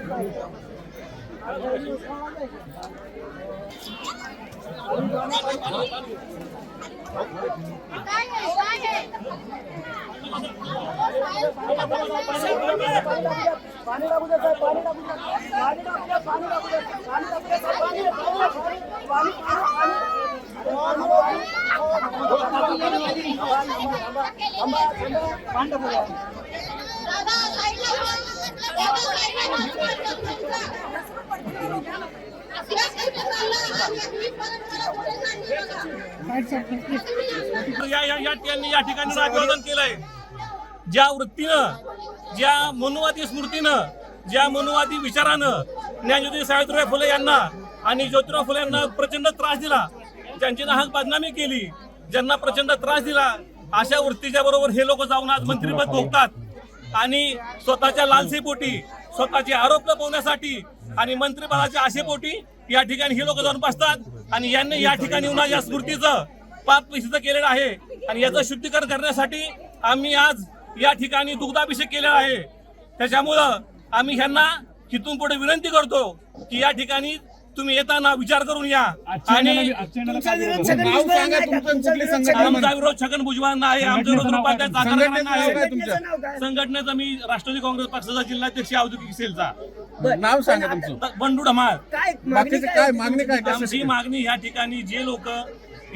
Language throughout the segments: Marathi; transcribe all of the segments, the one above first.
काय या ठिकाणी अभिवादन केलंय. ज्या वृत्तीनं ज्या मनुवादी स्मृतीनं ज्या मनुवादी विचारानं ज्ञानज्योती सावित्रीबाई फुले यांना आणि ज्योतिराव फुले यांना प्रचंड त्रास दिला ज्यांची नाहक बदनामी केली ज्यांना प्रचंड त्रास दिला अशा वृत्तीच्या बरोबर हे लोक जाऊन आज मंत्रीपद भोगतात. आणि स्वतःच्या लालसेपोटी स्वतःचे आरोप लपवण्यासाठी आणि मंत्रिपदाच्या आशेपोटी या ठिकाणी हे लोक जाऊन बसतात. आणि यांनी या ठिकाणी उन्हाच्या या स्मृतीचं पाप सिद्ध केलेलं आहे. आणि याचं शुद्धीकरण करण्यासाठी आम्ही आज या ठिकाणी दुग्धाभिषेक केलेला आहे. त्याच्यामुळं आम्ही ह्यांना इथून पुढे विनंती करतो की या ठिकाणी तुम्ही येताना विचार करून या. आणि आमचा विरोध छगन भुजबळांना आहे आमचा विरोध संघटनेचं आहे. मी राष्ट्रवादी काँग्रेस पक्षाचा जिल्हाध्यक्ष औद्योगिक सेलचा. नाव सांगा तुमचं. बंडू ढमाळ. काय मागणी बाकीचे काय होती मागणी काय? आमची मागणी या ठिकाणी जे लोक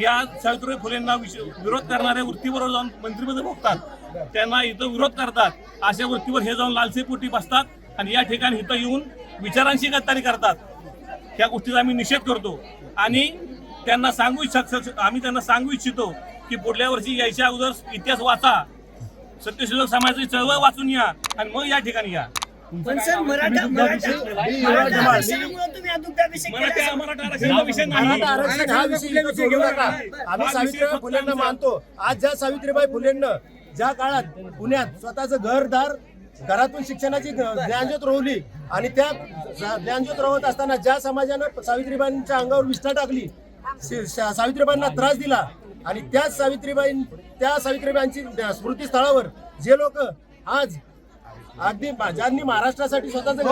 या सावित्रीबाई फुलेंना विरोध करणाऱ्या वृत्तीवर जाऊन मंत्रिपद भोगतात त्यांना इथं विरोध करतात. अशा वृत्तीवर हे जाऊन लालसेपोटी बसतात आणि या ठिकाणी इथं येऊन विचारांशी गद्दारी करतात. त्या गोष्टीचा आम्ही निषेध करतो. आणि त्यांना सांगू इच्छा आम्ही त्यांना सांगू इच्छितो की पुढल्या वर्षी यायच्या अगोदर इतिहास वाचा. सत्यशोधक समाजाची चळवळ वाचून या आणि मग या ठिकाणी या. पण सर मराठा मराठा आरक्षण हा विषय सोडू नका. आम्ही सावित्रीबाई फुलेंना मानतो. आज ज्या सावित्रीबाई फुलेंना ज्या काळात पुण्यात स्वतःचं घरदार घरातून शिक्षणाची ज्ञानज्योत रोवली आणि त्या ज्ञानज्योत रोवत असताना ज्या समाजानं सावित्रीबाईंच्या अंगावर विष्ठा टाकली सावित्रीबाईंना त्रास दिला आणि त्याच सावित्रीबाई त्या सावित्रीबाईंची स्मृती स्थळावर जे लोक आज अगदी ज्यांनी महाराष्ट्रासाठी स्वतःचं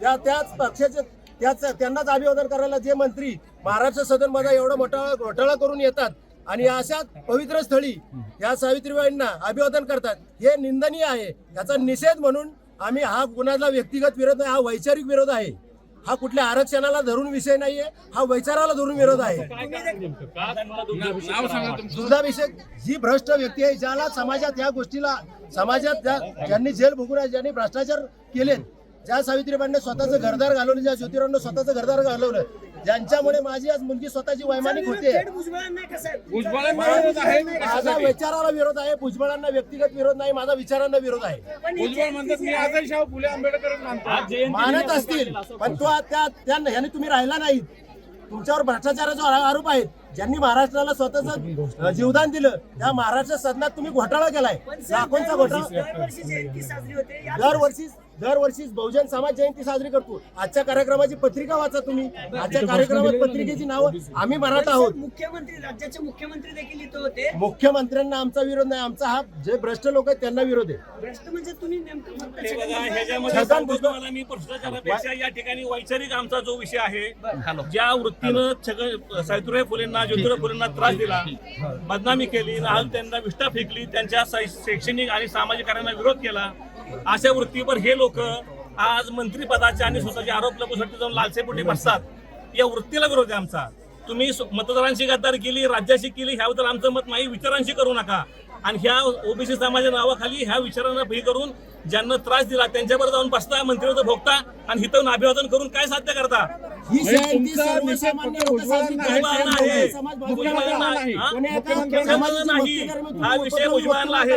त्या- त्याच पक्षाचे त्याच त्यांनाच अभिवादन करायला जे मंत्री महाराष्ट्र सदनमध्ये एवढा मोठा घोटाळा करून येतात आणि अशा पवित्र स्थळी या सावित्रीबाईंना अभिवादन करतात. हे निंदनीय आहे. याचा निषेध म्हणून आम्ही हा कुणाला व्यक्तिगत विरोध नाही हा वैचारिक विरोध आहे. हा कुठल्या आरक्षणाला धरून विषय नाहीये हा वैचाराला धरून विरोध आहे. दुग्धाभिषेक जी भ्रष्ट व्यक्ती आहे ज्याला समाजात या गोष्टीला समाजात ज्यांनी जेल भोगून ज्यांनी भ्रष्टाचार केलेत ज्या सावित्रीबाईंनी स्वतःचं घरदार घालवलं ज्या ज्योतिरावनं स्वतःचं घरदार घालवलं ज्यांच्यामुळे माझी आज मुलगी स्वतःची वैमानिक होते. नाही माझा विचाराला विरोध आहे भुजबळांना व्यक्तिगत विरोध नाही माझा विचारांना विरोध आहे. मानतो. मानत असतील पण तो आ- त्या त्या ह्याने तुम्ही राहिला नाहीत. तुमच्यावर भ्रष्टाचाराचा आरो- आरोप आहेत. ज्यांनी महाराष्ट्राला स्वतःच जीवदान दिलं त्या महाराष्ट्र सदनात तुम्ही घोटाळा केलाय. लाखोंचा घोटाळा. दरवर्षी दरवर्षी बहुजन समाज जयंती साजरी करतो. आजच्या कार्यक्रमाची पत्रिका वाचा तुम्ही. आजच्या कार्यक्रमात पत्रिकेची नावं आम्ही मराठा आहोत. मुख्यमंत्री राज्याचे मुख्यमंत्री देखील इथं होते. मुख्यमंत्र्यांना आमचा विरोध नाही. आमचा हा जे भ्रष्ट लोक आहेत त्यांना विरोध आहे. भ्रष्ट म्हणजे तुम्ही नेमकं हे मी भ्रष्टाचारापेक्षा या ठिकाणी वैचारिक आमचा जो विषय आहे ज्या वृत्तीनं छगन सावित्रीबाई फुलेंना ज्योतिराव फुलेंना त्रास दिला बदनामी केली आज त्यांना विष्ठा फेकली त्यांच्या शैक्षणिक आणि सामाजिक कार्यांना विरोध केला अशा वृत्तीवर हे लोक आज मंत्रिपदाचे आणि स्वतःचे आरोप लपवण्यासाठी जाऊन लालसेपोटी बसतात. या वृत्तीला विरोध आहे आमचा. तुम्ही मतदारांशी गद्दारी केली राज्याशी केली ह्याबद्दल आमचं मत नाही. विचारांशी करू नका. आणि ह्या ओबीसी समाजाच्या नावाखाली ह्या विचारांना भई करून ज्यांना त्रास दिला त्यांच्यावर जाऊन बसता मंत्रिपद भोगता आणि हिथं अभिवादन करून काय साध्य करता? ही म्हणजे भुजबळांना करतात. भुजबळांना आहे.